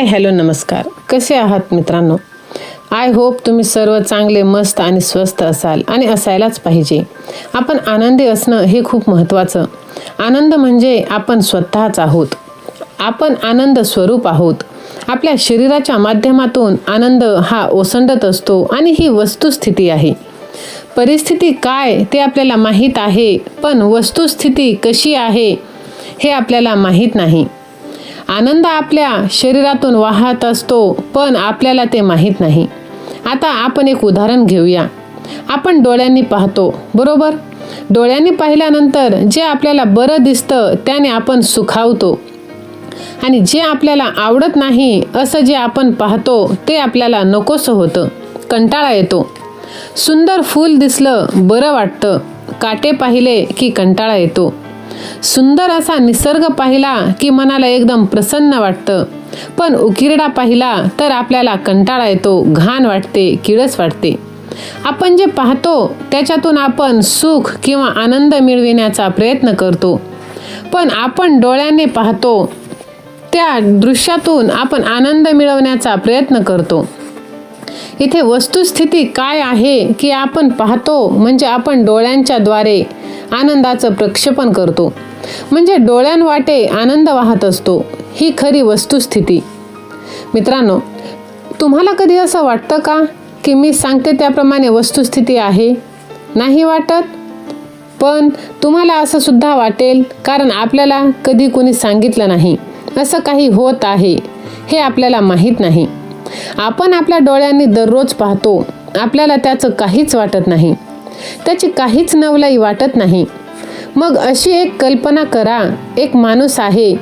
Hi hello नमस्कार. कसे आहात मित्रांनो? आय होप तुम्ही सर्व चांगले मस्त आणि स्वस्त असाल आणि असायलाच पाहिजे. आपण आनंदी असणं हे खूप महत्त्वाचं. आनंद म्हणजे आपण स्वतःच आहोत. आपण आनंद स्वरूप आहोत. आपल्या शरीराच्या माध्यमातून आनंद हा ओसंडत असतो आणि ही वस्तुस्थिती आहे. परिस्थिती काय ते आपल्याला माहीत आहे पण वस्तुस्थिती कशी आहे हे आपल्याला माहीत नाही. आनंद आपल्या शरीरातून वाहत असतो पण आपल्याला ते माहीत नाही. आता आपण एक उदाहरण घेऊया. आपण डोळ्यांनी पाहतो बरोबर? डोळ्यांनी पाहिल्यानंतर जे आपल्याला बरं दिसतं त्याने आपण सुखावतो. आणि जे आपल्याला आवडत नाही असं जे आपण पाहतो ते आपल्याला नकोसं होतं. कंटाळा येतो. सुंदर फूल दिसलं बरं वाटतं. काटे पाहिले की कंटाळा येतो. सुंदर असा निसर्ग पाहिला की मनाला एकदम प्रसन्न वाटतं. पण उकिरडा पाहिला तर आपल्याला कंटाळा येतो घाण वाटते किळस वाटते. आपण जे पाहतो त्याच्यातून आपण सुख किंवा आनंद मिळविण्याचा प्रयत्न करतो. पण आपण डोळ्याने पाहतो त्या दृश्यातून आपण आनंद मिळवण्याचा प्रयत्न करतो. इथे वस्तुस्थिती काय आहे की आपण पाहतो म्हणजे आपण डोळ्यांच्या द्वारे आनंदाचं प्रक्षेपण करतो. म्हणजे डोळ्यांवाटे आनंद वाहत असतो. ही खरी वस्तुस्थिती. मित्रांनो तुम्हाला कधी असं वाटतं का की मी सांगते त्याप्रमाणे वस्तुस्थिती आहे? नाही वाटत? पण तुम्हाला असं सुद्धा वाटेल कारण आपल्याला कधी कोणी सांगितलं नाही. असं काही होत आहे हे आपल्याला माहीत नाही. आपण आपल्या डोळ्यांनी दररोज पाहतो. आपल्याला त्याचं काहीच वाटत नाही. त्याची काहीच नवलाई वाटत नाही. मग अशी एक कल्पना करा एक माणूस आहे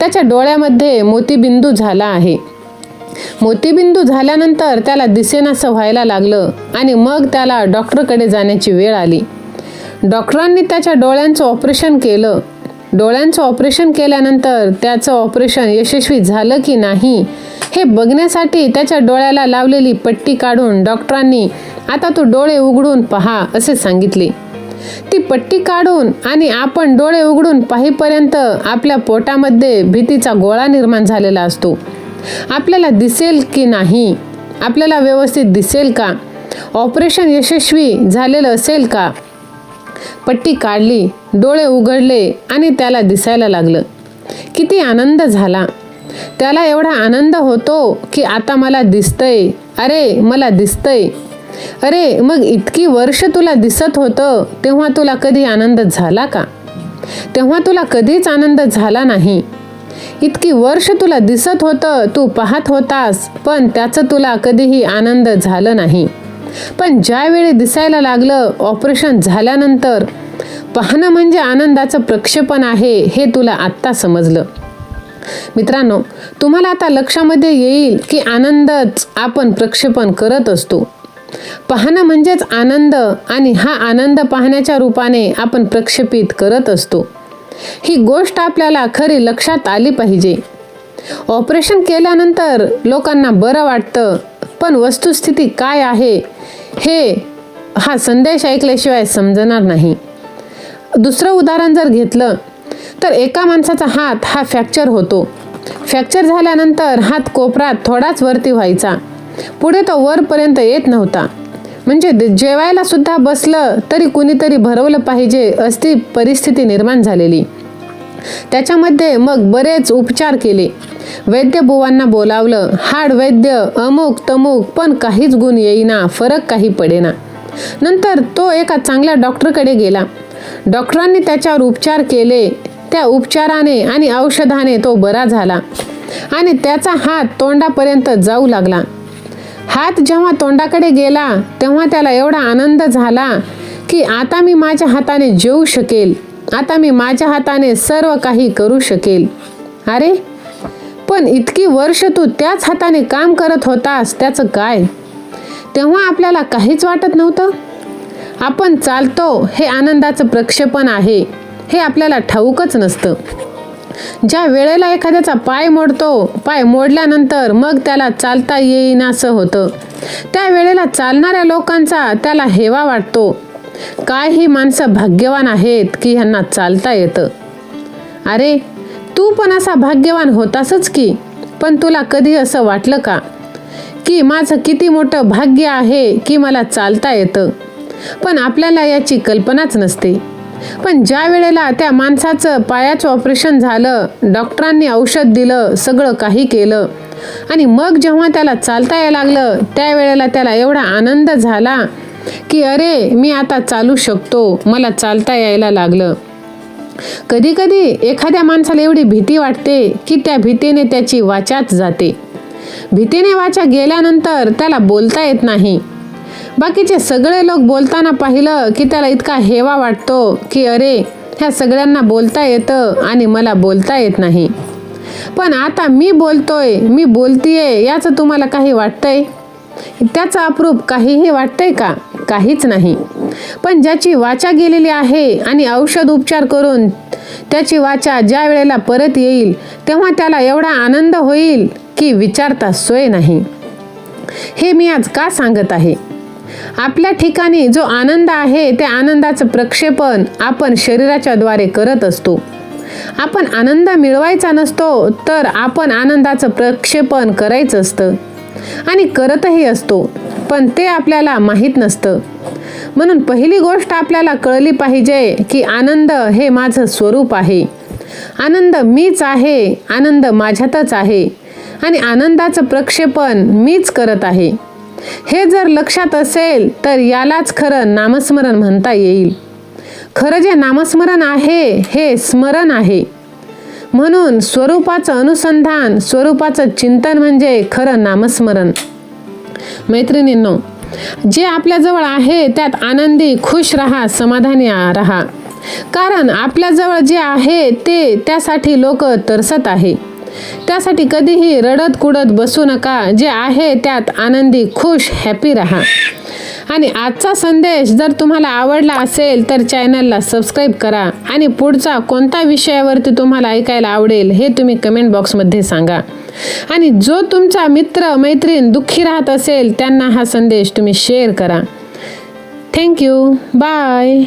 त्याच्या डोळ्यामध्ये मोतीबिंदू झाला आहे. मोतीबिंदू झाल्यानंतर त्याला दिसेनासं व्हायला लागलं आणि मग त्याला डॉक्टरकडे जाण्याची वेळ आली. डॉक्टरांनी त्याच्या डोळ्यांचं ऑपरेशन केलं डोळ्यांचं ऑपरेशन केल्यानंतर त्याचं ऑपरेशन यशस्वी झालं की नाही हे बघण्यासाठी त्याच्या डोळ्याला लावलेली पट्टी काढून डॉक्टरांनी आता तू डोळे उघडून पहा असे सांगितले. ती पट्टी काढून आणि आपण डोळे उघडून पाहीपर्यंत आपल्या पोटामध्ये भीतीचा गोळा निर्माण झालेला असतो. आपल्याला दिसेल की नाही? आपल्याला व्यवस्थित दिसेल का? ऑपरेशन यशस्वी झालेलं असेल का? पट्टी काढली डोळे उघडले आणि त्याला दिसायला लागलं. किती आनंद झाला. त्याला एवढा आनंद होतो की आता मला दिसतंय. अरे मला दिसतंय. अरे मग इतकी वर्ष तुला दिसत होतं तेव्हा तुला कधी आनंद झाला का? तेव्हा तुला कधीच आनंद झाला नाही. इतकी वर्ष तुला दिसत होतं तू पाहत होतास पण त्याचं तुला कधीही आनंद झालं नाही. पण ज्यावेळी दिसायला लागलं ऑपरेशन झाल्यानंतर पाहणं म्हणजे आनंदाचं प्रक्षेपण आहे हे तुला आत्ता समजलं. मित्रांनो तुम्हाला आता लक्षामध्ये येईल की आनंदच आपण प्रक्षेपण करत असतो. पाहणं म्हणजेच आनंद आणि हा आनंद पाहण्याच्या रूपाने आपण प्रक्षेपित करत असतो. ही गोष्ट आपल्याला खरी लक्षात आली पाहिजे. ऑपरेशन केल्यानंतर लोकांना बरं वाटतं पण वस्तुस्थिती काय आहे हे हा संदेश ऐकल्याशिवाय समजणार नाही. दुसरं उदाहरण जर घेतलं तर एका माणसाचा हात हा फ्रॅक्चर होतो. फ्रॅक्चर झाल्यानंतर हात कोपरात थोडाच वरती व्हायचा. पुढे तो वरपर्यंत येत नव्हता. म्हणजे जेवायला सुद्धा बसलं तरी कुणीतरी भरवलं पाहिजे अशी परिस्थिती निर्माण झालेली. त्याच्यामध्ये मग बरेच उपचार केले. वैद्यबुवांना बोलावलं हाड वैद्य अमुक तमुक पण काहीच गुण येईना फरक काही पडेना. नंतर तो एका चांगल्या डॉक्टरकडे गेला. डॉक्टरांनी त्याच्यावर उपचार केले. त्या उपचाराने आणि औषधाने तो बरा झाला आणि त्याचा हात तोंडापर्यंत जाऊ लागला. हात जेव्हा तोंडाकडे गेला तेव्हा त्याला एवढा आनंद झाला की आता मी माझ्या हाताने जेवू शकेल. आता मी माझ्या हाताने सर्व काही करू शकेल. अरे पण इतकी वर्ष तू त्याच हाताने काम करत होतास त्याचं काय? तेव्हा आपल्याला काहीच वाटत नव्हतं. आपण चालतो हे आनंदाचं प्रक्षेपण आहे हे आपल्याला ठाऊकच नसतं. ज्या वेळेला एखाद्याचा पाय मोडतो पाय मोडल्यानंतर मग त्याला चालता येईनासं होतं. त्या वेळेला चालणाऱ्या लोकांचा त्याला हेवा वाटतो. काय ही माणसं भाग्यवान आहेत की ह्यांना चालता येतं? अरे तू पण असा भाग्यवान होतासच की पण तुला कधी असं वाटलं का? की माझं किती मोठं भाग्य आहे की मला चालता येतं? पण आपल्याला याची कल्पनाच नसते. पण ज्या वेळेला त्या माणसाचं पायाचं ऑपरेशन झालं डॉक्टरांनी औषध दिलं सगळं काही केलं आणि मग जेव्हा त्याला चालता यायला लागलं त्यावेळेला त्याला एवढा आनंद झाला की अरे मी आता चालू शकतो. मला चालता यायला लागलं. कधी कधी एखाद्या माणसाला एवढी भीती वाटते की त्या भीतीने त्याची वाचाच जाते. भीतीने वाचा गेल्यानंतर त्याला बोलता येत नाही. बाकीचे सगळे लोक बोलताना पाहिलं की त्याला इतका हेवा वाटतो की अरे ह्या सगळ्यांना बोलता येतं आणि मला बोलता येत नाही. पण आता मी बोलतोय मी बोलतीये याचं तुम्हाला काही वाटतंय? त्याचं अप्रूप काहीही वाटतंय का? काहीच नाही. पण ज्याची वाचा गेलेली आहे आणि औषध उपचार करून त्याची वाचा ज्या वेळेला परत येईल तेव्हा त्याला एवढा आनंद होईल की विचारता सोय नाही. हे मी आज का सांगत आहे? आपल्या ठिकाणी जो आनंद आहे त्या आनंदाचं प्रक्षेपण आपण शरीराच्या द्वारे करत असतो. आपण आनंद मिळवायचा नसतो तर आपण आनंदाचं प्रक्षेपण करायचं असतं. आणि करतही असतो पण ते आपल्याला माहीत नसतं. म्हणून पहिली गोष्ट आपल्याला कळली पाहिजे की आनंद हे माझं स्वरूप आहे. आनंद मीच आहे आनंद माझ्यातच आहे आणि आनंदाचं प्रक्षेपण मीच करत आहे. हे जर लक्षात असेल तर यालाच खरं नामस्मरण म्हणता येईल. खरं जे नामस्मरण आहे हे स्मरण आहे. म्हणून स्वरूपाचं अनुसंधान स्वरूपाचं चिंतन म्हणजे खरं नामस्मरण. मैत्रिणींनो जे आपल्याजवळ आहे त्यात आनंदी खुश राहा समाधानी राहा. कारण आपल्याजवळ जे आहे ते त्यासाठी लोक तरसत आहे. त्यासाठी कधीही रडत कुडत बसू नका. जे आहे त्यात आनंदी खुश हॅपी राहा. आणि आजचा संदेश जर तुम्हाला आवडला असेल तर चॅनलला सबस्क्राईब करा आणि पुढचा कोणता विषयावरती तुम्हाला ऐकायला आवडेल हे तुम्ही कमेंट बॉक्समध्ये सांगा. आणि जो तुमचा मित्र मैत्रीण दुःखी राहत असेल त्यांना हा संदेश तुम्ही शेअर करा. Thank you bye.